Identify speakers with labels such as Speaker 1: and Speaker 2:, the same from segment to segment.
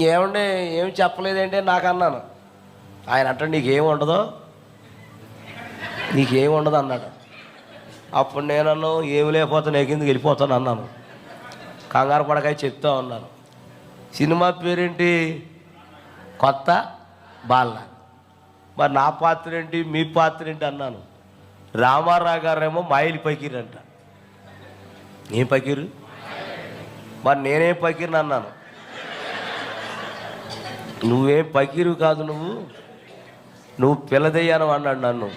Speaker 1: ఏమండి ఏం చెప్పలేదేంటి నాకు అన్నాను ఆయన అంటే నీకేం ఉండదు? నీకేం ఉండదు అన్నాడు. అప్పుడు నేను అన్నాను ఏమి లేకపోతే నేను కిందకి వెళ్ళిపోతాను? అన్నాను. కంగారు పడకాయ చెప్తా ఉన్నాను సినిమా పేరేంటి? కొత్త బాల. మరి నా పాత్ర ఏంటి? మీ పాత్ర ఏంటి? అన్నాను. రామారావు గారేమో మాయిలి పకీరంట. ఏం పకీరు? మరి నేనేం పకీర్ని అన్నాను నువ్వేం పకీరు కాదు నువ్వు. నువ్వు పిల్లదయ్యాను అన్నాడు నన్ను.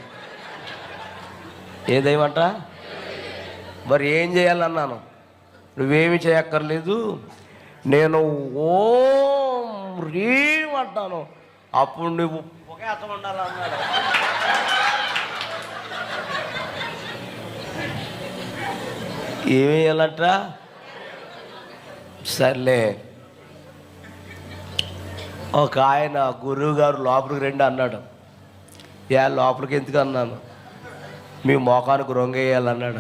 Speaker 1: ఏదేమంట మరి ఏం చేయాలన్నాను? నువ్వేమి చేయక్కర్లేదు. నేను ఓం రీం అంటాను. అప్పుడు నువ్వు ఒకే ఉండాలన్నాడు ఏమి సర్లే. ఒక ఆయన గురువు గారు లోపలికి రండి అన్నాడు. యా లోపలికి ఎందుకు అన్నాను? మీ మోకానికి రొంగేయాలన్నాడు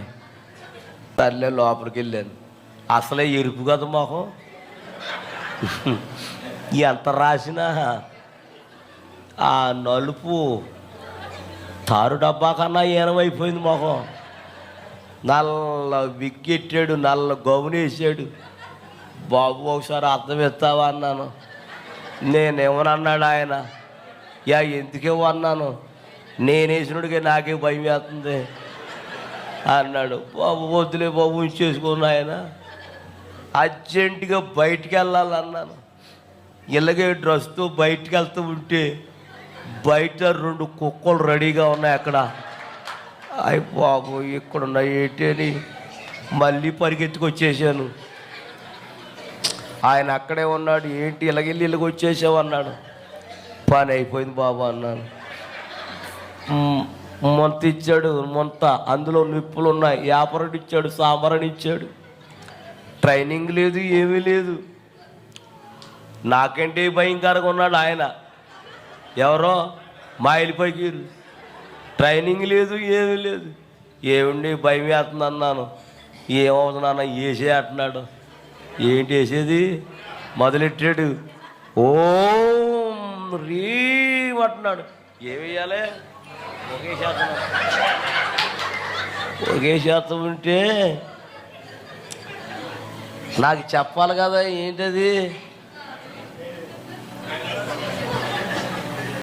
Speaker 1: సర్లే లోపలికి వెళ్ళాను. అసలే ఎరుపు కదా మొహం? ఎంత రాసినా ఆ నలుపు తారు డబ్బా కన్నా ఏనమైపోయింది మొహం. నల్ల విగ్గెట్టాడు నల్ల గౌనేసాడు బాబు ఒకసారి అర్థం ఇస్తావా అన్నాను. నేనేమనన్నాడు ఆయన? యా ఎందుకేమో అన్నాను? నేనేసినడికే నాకే భయం వేస్తుంది అన్నాడు. బాబు వద్దులే బాబు ఉంచేసుకున్న ఆయన. అర్జెంటుగా బయటికి వెళ్ళాలన్నాను. ఇలాగే డ్రస్తో బయటికి వెళ్తూ ఉంటే బయట రెండు కుక్కలు రెడీగా ఉన్నాయి అక్కడ. అయ్యి బాబు ఇక్కడ ఉన్నాయి ఏంటి అని మళ్ళీ పరిగెత్తుకొచ్చేసాను. ఆయన అక్కడే ఉన్నాడు. ఏంటి ఇలాగెళ్ళి ఇలాగ వచ్చేసావు అన్నాడు. పని అయిపోయింది బాబు అన్నాను మొంత ఇచ్చాడు మొంత. అందులో నిప్పులు ఉన్నాయి. వ్యాపారం ఇచ్చాడు సాంబారని ఇచ్చాడు. ట్రైనింగ్ లేదు ఏమీ లేదు. నాకంటే భయంకరంగా ఉన్నాడు ఆయన. ఎవరో? మాయిలిపైకి ట్రైనింగ్ లేదు ఏమీ లేదు. ఏముండి భయం వేస్తుంది అన్నాను ఏమవుతుంది అన్న అంటున్నాడు. ఏంటి వేసేది? మొదలెట్టాడు? ఓం రీ అంటున్నాడు. ఏమి ఒకే శాతం. ఒకే శాతం ఉంటే నాకు చెప్పాలి కదా ఏంటది?